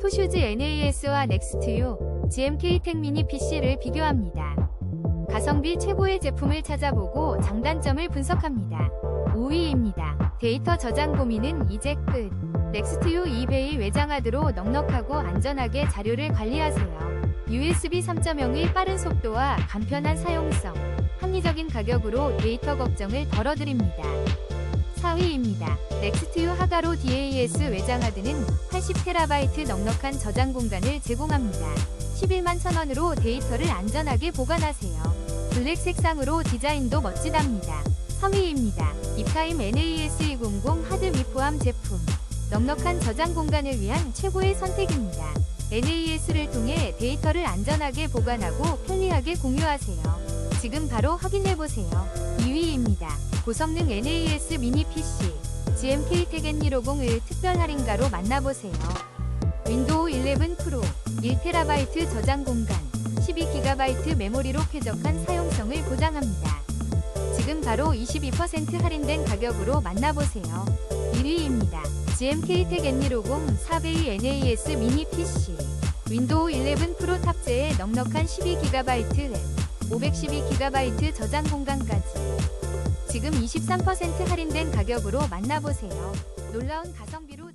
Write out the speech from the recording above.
토슈즈 NAS와 넥스트유, GMK 택미니 PC를 비교합니다. 가성비 최고의 제품을 찾아보고 장단점을 분석합니다. 5위입니다. 데이터 저장 고민은 이제 끝. 넥스트유 eBay 외장하드로 넉넉하고 안전하게 자료를 관리하세요. USB 3.0의 빠른 속도와 간편한 사용성, 합리적인 가격으로 데이터 걱정을 덜어드립니다. 4위입니다. 넥스트유 하가로 DAS 외장하드는 80TB 넉넉한 저장 공간을 제공합니다. 11만 1000원으로 데이터를 안전하게 보관하세요. 블랙 색상으로 디자인도 멋지답니다. 3위입니다. 입타임 NAS200 하드 미포함 제품. 넉넉한 저장 공간을 위한 최고의 선택입니다. NAS를 통해 데이터를 안전하게 보관하고 편리하게 공유하세요. 지금 바로 확인해보세요. 2위입니다. 고성능 NAS 미니 PC. GMK 택N150을 특별 할인가로 만나보세요. 윈도우 11 프로 1TB 저장 공간 12GB 메모리로 쾌적한 사용성을 보장합니다. 지금 바로 22% 할인된 가격으로 만나보세요. 1위입니다. GMK 택 N150 4베이 NAS 미니 PC 윈도우 11 프로 탑재에 넉넉한 12GB 램 512GB 저장 공간까지 지금 23% 할인된 가격으로 만나보세요. 놀라운 가성비로